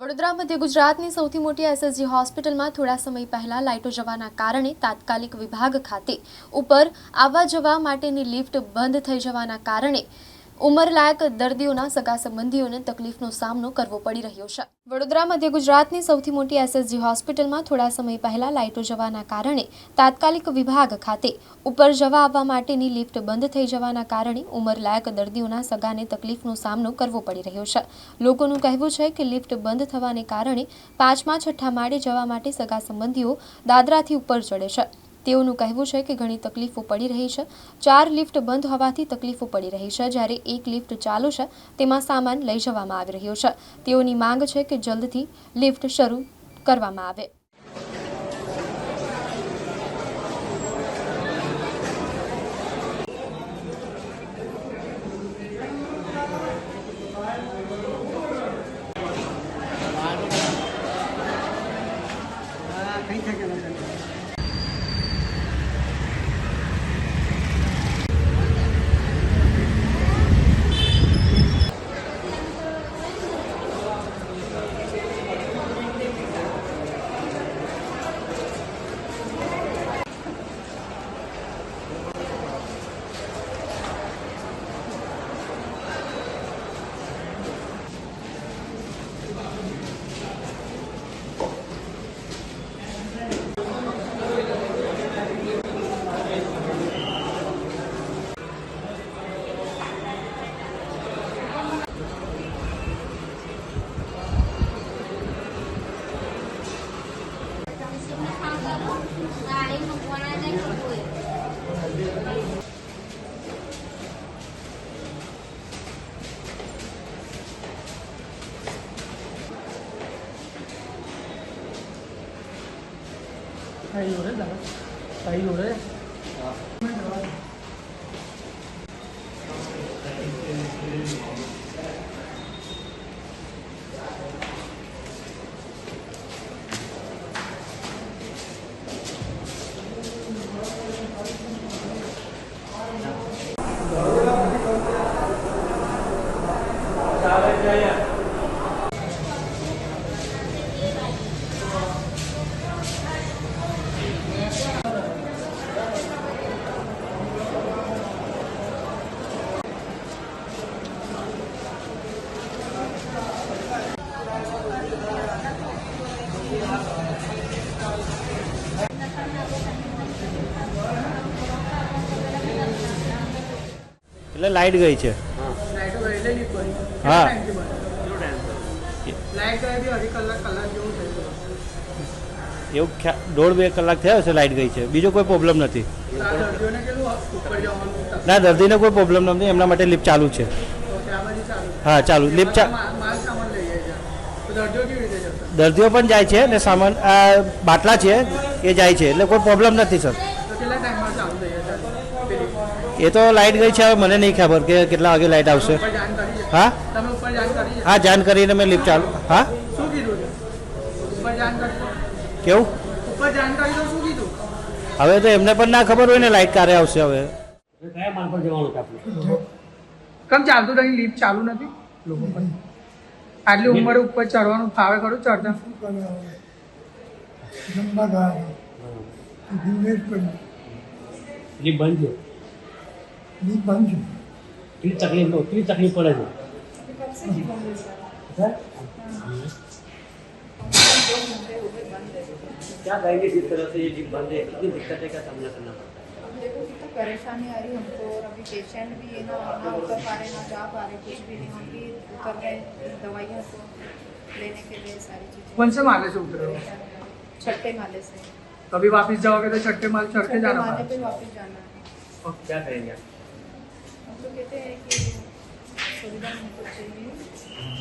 વડોદરા મધ્ય ગુજરાતની સૌથી મોટી એસએસજી હોસ્પિટલમાં થોડા સમય પહેલા લાઇટો જવાના કારણે તાત્કાલિક વિભાગ ખાતે ઉપર આવવા જવા માટેની લિફ્ટ બંધ થઈ જવાના કારણે ઉંમરલાયક દર્દીઓના સગા સંબંધીઓને તકલીફનો સામનો કરવો પડી રહ્યો છે. વડોદરા, મધ્ય ગુજરાતની સૌથી મોટી એસએસજી હોસ્પિટલમાં થોડા સમય પહેલા લાઇટો જવાના કારણે તાત્કાલિક વિભાગ ખાતે ઉપર જવા આવવા માટેની લિફ્ટ બંધ થઈ જવાના કારણે ઉંમરલાયક દર્દીઓના સગાને તકલીફનો સામનો કરવો પડી રહ્યો છે. લોકોનું કહેવું છે કે લિફ્ટ બંધ થવાને કારણે પાંચમા છઠ્ઠા માળે જવા માટે સગા સંબંધીઓ દાદરાથી ઉપર ચડે છે. તેઓનું કહેવું છે કે ઘણી તકલીફો પડી રહી છે. ચાર લિફ્ટ બંધ હોવાથી તકલીફો પડી રહી છે. જ્યારે એક લિફ્ટ ચાલુ છે, તેમાં સામાન લઈ જવામાં આવી રહ્યો છે. તેઓની માંગ છે કે જલ્દથી લિફ્ટ શરૂ કરવામાં આવે. ಕೈ ಇವ್ರಲ್ಲ ಕೈ ಇವ್ರೆ Yeah, yeah. એટલે લાઈટ ગઈ છે. હા. એવું દોઢ બે કલાક થયો છે લાઈટ ગઈ છે. બીજો કોઈ પ્રોબ્લેમ નથી. ના દર્દીને કોઈ પ્રોબ્લેમ નથી. એમના માટે લિફ્ટ ચાલુ છે. હા ચાલુ. લિફ્ટ દર્દીઓ પણ જાય છે ને સામાન આ બાટલા છે એ જાય છે. એટલે કોઈ પ્રોબ્લેમ નથી સર તો કેટલા ટાઈમમાં ચાલુ થઈ જશે પેલી એ તો લાઇટ ગઈ છે હવે મને નહીં ખબર કે કેટલા વાગે લાઇટ આવશે. હા? હા જાણ કરીને મેં લિફ્ટ ચાલુ હા? શું કીધું છે? ઉપર જાણ કરી દો. કેવું? હવે તો એમને પણ ના ખબર હોય ને લાઇટ ક્યારે આવશે હવે. કેમ ચાલતું નહીં લિફ્ટ ચાલુ નથી? લોકો આટલી ઉંમર ઉપર ચડવાનું ફાવે ખરું ચડતા नींद बन जो फिर तकलीफ़ हो फिर तकलीफ़ पड़े जो क्या कहेंगे जिस तरह से ये डिप बंद है कितनी दिक्कतें का सामना करना पड़ता है अब देखो तो परेशानी आ रही हमको और अभी पेशेंट भी है ना ना उतर पा रहे ना जा पा रहे कुछ भी नहीं हम भी उतर रहे दवाइयाँ को लेने के लिए सारी चीज़ें कौन से माले से उतरे हो छठे माले से कभी वापस जाओगे तो छठे माले छठे के जाना वापस जाना क्या कहेंगे हम तो कहते हैं कि सुविधा हमको चाहिए